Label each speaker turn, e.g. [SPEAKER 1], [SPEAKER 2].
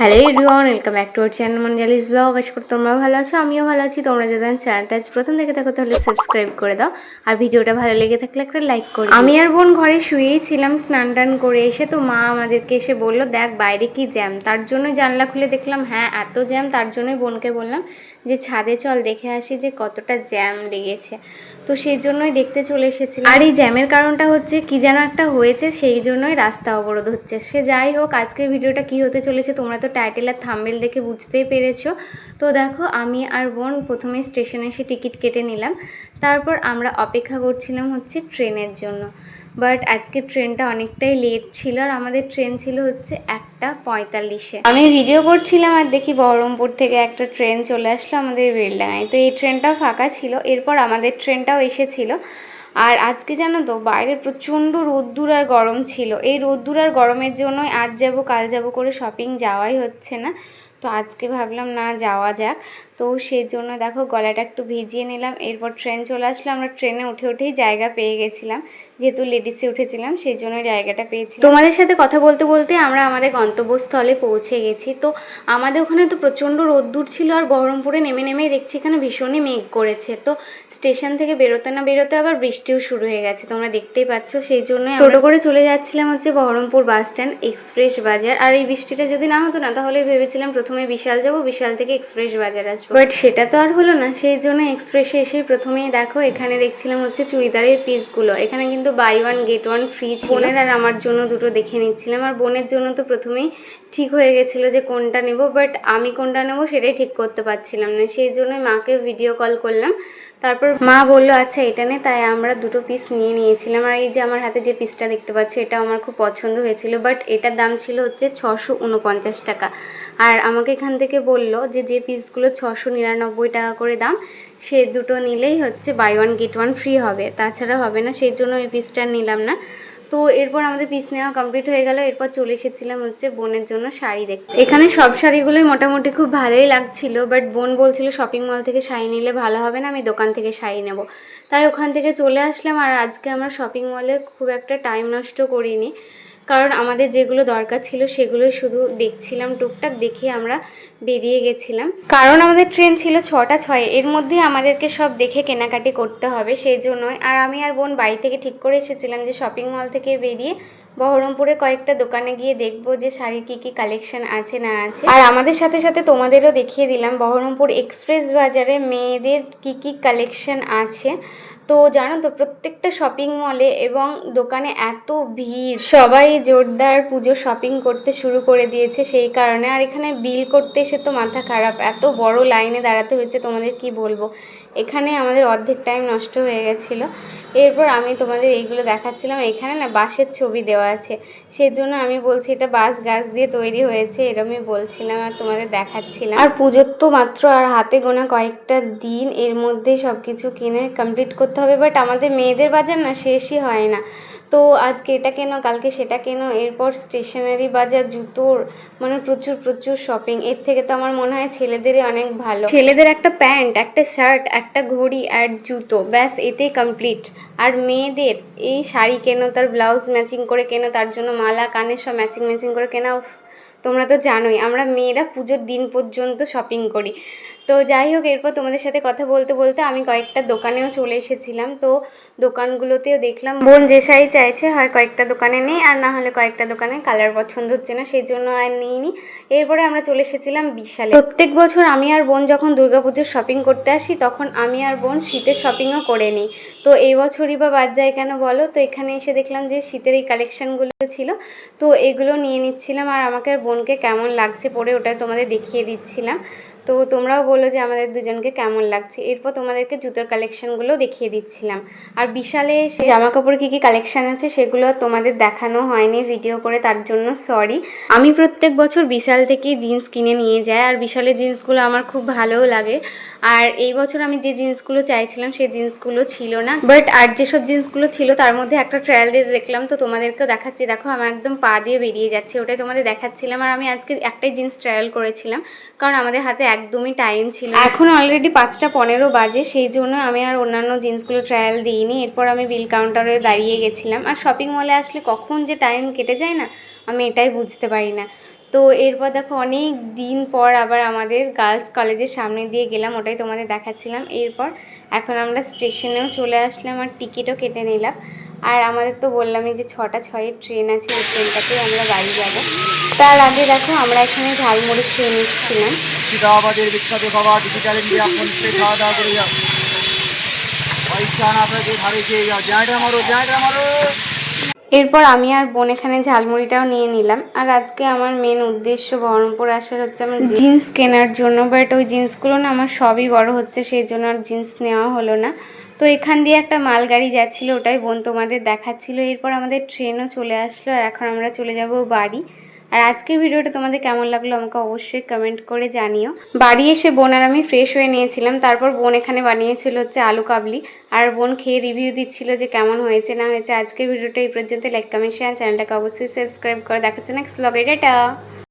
[SPEAKER 1] Hello everyone welcome back to our channel Manjalis blog আশা করি তোমরাও ভালো আছো, আমিও ভালো আছি। তোমরা আমার চ্যানেলটা প্রথম দেখে থাকো, তাহলে সাবস্ক্রাইব করে দাও। আর ভিডিওটা ভালো লেগে থাকলে একটা লাইক করো আমি আর বোন ঘরে শুয়েই ছিলাম, স্নান টান করে এসে তো মা আমাদেরকে এসে বলল, দেখ বাইরে কি জ্যাম তার জন্য জানলা খুলে দেখলাম হ্যাঁ এত জ্যাম তার জন্যই বোনকে বললাম যে ছাদে চল দেখে আসি যে কতটা জ্যাম লেগেছে। তো সেই জন্যই দেখতে চলে এসেছিলাম। আর এই জ্যামের কারণটা হচ্ছে কি যেন একটা হয়েছে, সেই জন্যই রাস্তা অবরোধ হচ্ছে। সে যাই হোক, আজকের ভিডিওটা কি হতে চলেছে তোমরা তো টাইটেল আর থাম্বেল দেখে বুঝতেই পেরেছ। তো দেখো, আমি আর বোন প্রথমে স্টেশনে এসে টিকিট কেটে নিলাম। তারপর আমরা অপেক্ষা করছিলাম হচ্ছে ট্রেনের জন্য। বাট আজকে ট্রেনটা অনেকটাই লেট ছিল আর আমাদের ট্রেন ছিল হচ্ছে একটা পঁয়তাল্লিশে। আমি ভিডিও করছিলাম আর দেখি বহরমপুর থেকে একটা ট্রেন চলে আসলো আমাদের বেলডাঙায় তো এই ট্রেনটাও ফাঁকা ছিল, এরপর আমাদের ট্রেনটাও এসেছিল। আর আজকে জানো তো, বাইরে প্রচণ্ড রোদ্দুর আর গরম ছিল। এই রোদ্দুর আর গরমের জন্যই আজ যাব, কাল যাব করে শপিং যাওয়াই হচ্ছে না। তো আজকে ভাবলাম না যাওয়া যাক। তো সেই জন্য দেখো গলাটা একটু ভিজিয়ে নিলাম, এরপর ট্রেন চলে আসলো। আমরা ট্রেনে উঠে উঠেই জায়গা পেয়ে গেছিলাম, যেহেতু লেডিসে উঠেছিলাম সেই জন্য জায়গাটা পেয়েছি তোমাদের সাথে কথা বলতে বলতে আমরা আমাদের গন্তব্যস্থলে পৌঁছে গেছি। তো আমাদের ওখানে তো প্রচণ্ড রোদ্দুর ছিল আর বহরমপুরে নেমে নেমেই দেখছি এখানে ভীষণই মেঘ করেছে। তো স্টেশন থেকে বেরোতে না বেরোতে আবার বৃষ্টিও শুরু হয়ে গেছে, তোমরা দেখতেই পাচ্ছ। সেই জন্য টোটো করে চলে যাচ্ছিলাম হচ্ছে বহরমপুর বাস স্ট্যান্ড, এক্সপ্রেস বাজার। আর এই বৃষ্টিটা যদি না হতো না, তাহলে ভেবেছিলাম প্রথমে বিশাল যাব বিশাল থেকে এক্সপ্রেস বাজার আসব। বাট সেটা তো আর হলো না সেই জন্য এক্সপ্রেসে এসে প্রথমেই দেখো এখানে দেখছিলাম হচ্ছে চুড়িদারের পিসগুলো। এখানে কিন্তু buy one get one free বোনের আর আমার জন্য দুটো দেখে নিচ্ছিলাম। আর বোনের জন্য তো প্রথমেই ঠিক হয়ে গেছিল যে কোনটা নেব বাট আমি কোনটা নেব সেটাই ঠিক করতে পারছিলাম না। সেই জন্যই মাকে ভিডিও কল করলাম। তারপর মা বলল আচ্ছা এটা নে। তাই আমরা দুটো পিস নিয়ে নিয়েছিলাম। আর এই যে আমার হাতে যে পিসটা দেখতে পাচ্ছ এটা আমার খুব পছন্দ হয়েছিল বাট এটার দাম ছিল হচ্ছে ছশো উনপঞ্চাশ টাকা। আর আমাকে এখান থেকে বলল যে যে পিসগুলো ছশো নিরানব্বই টাকা করে দাম, সে দুটো নিলেই হচ্ছে buy one get one free হবে। তাছাড়া হবে না, সেই জন্য এই পিসটা নিলাম না। তো এরপর আমাদের পিস নেওয়া কমপ্লিট হয়ে গেল। এরপর চলে এসেছিলাম হচ্ছে বোনের জন্য শাড়ি দেখতে। এখানে সব শাড়িগুলোই মোটামুটি খুব ভালোই লাগছিল বাট বোন বলছিল শপিং মল থেকে শাড়ি নিলে ভালো হবে না, আমি দোকান থেকে শাড়ি নেব। তাই ওখান থেকে চলে আসলাম, আর আজকে আমরা শপিং মলে খুব একটা টাইম নষ্ট করিনি। কারণ আমাদের যেগুলো দরকার ছিল সেগুলো শুধু দেখছিলাম টুকটাক দেখে আমরা বেরিয়ে গেছিলাম। কারণ আমাদের ট্রেন ছিল ছটা, ছয়। এর মধ্যে আমাদেরকে সব দেখে কেনাকাটি করতে হবে সেই জন্যই। আর আমি আর বোন বাড়ি থেকে ঠিক করে এসেছিলাম যে শপিং মল থেকে বেরিয়ে বহরমপুরে কয়েকটা দোকানে গিয়ে দেখব যে শাড়ির কী কী কালেকশন আছে না আছে। আর আমাদের সাথে সাথে তোমাদেরও দেখিয়ে দিলাম, বহরমপুর এক্সপ্রেস বাজারে মেয়েদের কী কী কালেকশন আছে। তো জানো তো, প্রত্যেকটা শপিং মলে এবং দোকানে এত ভিড়। সবাই জোরদার পুজো শপিং করতে শুরু করে দিয়েছে সেই কারণে। আর এখানে বিল করতে এসে তো মাথা খারাপ। এত বড় লাইনে দাঁড়াতে হয়েছে, তোমাদের কি বলব? এখানে আমাদের অর্ধেক টাইম নষ্ট হয়ে গেছিল। এরপর আমি তোমাদের এইগুলো দেখাচ্ছিলাম। এখানে না বাঁশের ছবি দেওয়া আছে। সেই জন্য আমি বলছি, এটা বাঁশ গাছ দিয়ে তৈরি হয়েছে, এরমই বলছিলাম আর তোমাদের দেখাচ্ছিলাম। আর পুজোর তো মাত্র আর হাতে গোনা কয়েকটা দিন, এর মধ্যেই সব কিছু কিনে কমপ্লিট করতে হবে বাট আমাদের মেয়েদের বাজার না শেষই হয় না। তো আজকে এটা কেনো, কালকে সেটা কেনো, এরপর স্টেশনারি বাজার, জুতোর মানে প্রচুর প্রচুর শপিং এর থেকে তো আমার মনে হয় ছেলেদেরই অনেক ভালো। ছেলেদের একটা প্যান্ট, একটা শার্ট একটা ঘড়ি আর জুতো, ব্যাস এতেই কমপ্লিট আর মেয়েদের, এই শাড়ি কেনো, তার ব্লাউজ ম্যাচিং করে কেনো, তার জন্য মালা, কানের সব ম্যাচিং ম্যাচিং করে কেনা তোমরা তো জানোই, আমরা মেয়েরা পুজোর দিন পর্যন্ত শপিং করি। তো যাই হোক, এরপর তোমাদের সাথে কথা বলতে বলতে আমি কয়েকটা দোকানেও চলে এসেছিলাম। তো দোকানগুলোতেও দেখলাম, বোন যে শাড়ি চাইছে হয় কয়েকটা দোকানে নেই, আর না হলে কয়েকটা দোকানে কালার পছন্দ হচ্ছে না, সেই জন্য আর নিইনি। এরপরে আমরা চলে এসেছিলাম বিশালে। প্রত্যেক বছর আমি আর বোন যখন দুর্গাপুজোর শপিং করতে আসি, তখন আমি আর বোন শীতের শপিংও করে নিই। তো এই বছরই বা বাদ যায় কেন বলো? তো এখানে এসে দেখলাম যে শীতের এই কালেকশানগুলো ছিল, তো এগুলো নিয়ে নিচ্ছিলাম, আর আমাকে আর বোনকে কেমন লাগছে পরে ওটা তোমাদের দেখিয়ে দিচ্ছিলাম। তো তোমরাও বলো যে আমাদের দুজনকে কেমন লাগছে। এরপর তোমাদেরকে জুতোর কালেকশানগুলো দেখিয়ে দিচ্ছিলাম। আর বিশালে এসে জামা কাপড় কী কী কালেকশান আছে সেগুলো তোমাদের দেখানো হয়নি ভিডিও করে, তার জন্য সরি আমি প্রত্যেক বছর বিশাল থেকে জিন্স কিনে নিয়ে যাই, আর বিশালের জিন্সগুলো আমার খুব ভালোও লাগে। আর এই বছর আমি যে জিন্সগুলো চাইছিলাম সেই জিন্সগুলো ছিল না। বাট আর যেসব জিন্সগুলো ছিল তার মধ্যে একটা ট্রায়াল দিয়ে দেখলাম, তো তোমাদেরকেও দেখাচ্ছি। দেখো, আমার একদম পা দিয়ে বেরিয়ে যাচ্ছে, ওটাই তোমাদের দেখাচ্ছিলাম। আর আমি আজকে একটাই জিন্স ট্রায়াল করেছিলাম, কারণ আমাদের হাতে একদমই টাইম ছিল এখন অলরেডি পাঁচটা পনেরো বাজে, সেই জন্য আমি আর অন্যান্য জিন্সগুলো ট্রায়াল দিইনি। এরপর আমি বিল কাউন্টারে দাঁড়িয়ে গেছিলাম। আর শপিং মলে আসলে কখন যে টাইম কেটে যায় না, আমি এটাই বুঝতে পারি না। তো এরপর দেখো, অনেক দিন পর আবার আমাদের গার্লস কলেজের সামনে দিয়ে গেলাম, ওটাই তোমাদের দেখাচ্ছিলাম। এরপর এখন আমরা স্টেশনেও চলে আসলাম আর টিকিটও কেটে নিলাম। আর আমাদের তো বললামই যে ছটা ছয়ের ট্রেন আছে, ওই ট্রেনটাতেই আমরা বাড়ি যাব। তার আগে দেখো, আমরা এখানে ঝালমুড়ি খেয়ে নিচ্ছিলাম।
[SPEAKER 2] মুর্শিদাবাদের বিখ্যাত খাবার ডিজিটাল ইন্ডিয়া ফোনপে খাওয়া দাওয়া করে যাও পয়সা না আপনাকে ভাড়ে খেয়ে যাও জ্যাঁটা মারো জ্যাঁটা মারো।
[SPEAKER 1] এরপর আমি আর বোন এখানে ঝালমুড়িটাও নিয়ে নিলাম। আর আজকে আমার মেন উদ্দেশ্য বহরমপুর আসার হচ্ছে আমার জিন্স কেনার জন্য। বাট ওই জিন্সগুলো না আমার সবই বড় হচ্ছে সেই জন্য আর জিন্স নেওয়া হলো না। তো এখান দিয়ে একটা মালগাড়ি যাচ্ছিল ওটাই বোন তোমাদের দেখাচ্ছিল। এরপর আমাদের ট্রেনও চলে আসলো আর এখন আমরা চলে যাব বাড়ি। আর আজকের ভিডিওটা তোমাদের কেমন লাগল আমাকে অবশ্যই কমেন্ট করে জানিও। বাড়ি এসে বোন আর আমি ফ্রেশ হয়ে নিয়েছিলাম, তারপর বোন এখানে বানিয়েছিল হচ্ছে আলু কাবলি। আর বোন খেয়ে রিভিউ দিচ্ছিল যে কেমন হয়েছে, না হয়েছে। আজকের ভিডিওটা এই পর্যন্ত লাইক কমেন্ট শেয়ার চ্যানেলটাকে অবশ্যই সাবস্ক্রাইব করে দেখাচ্ছে নেক্সট ব্লগে টাটা!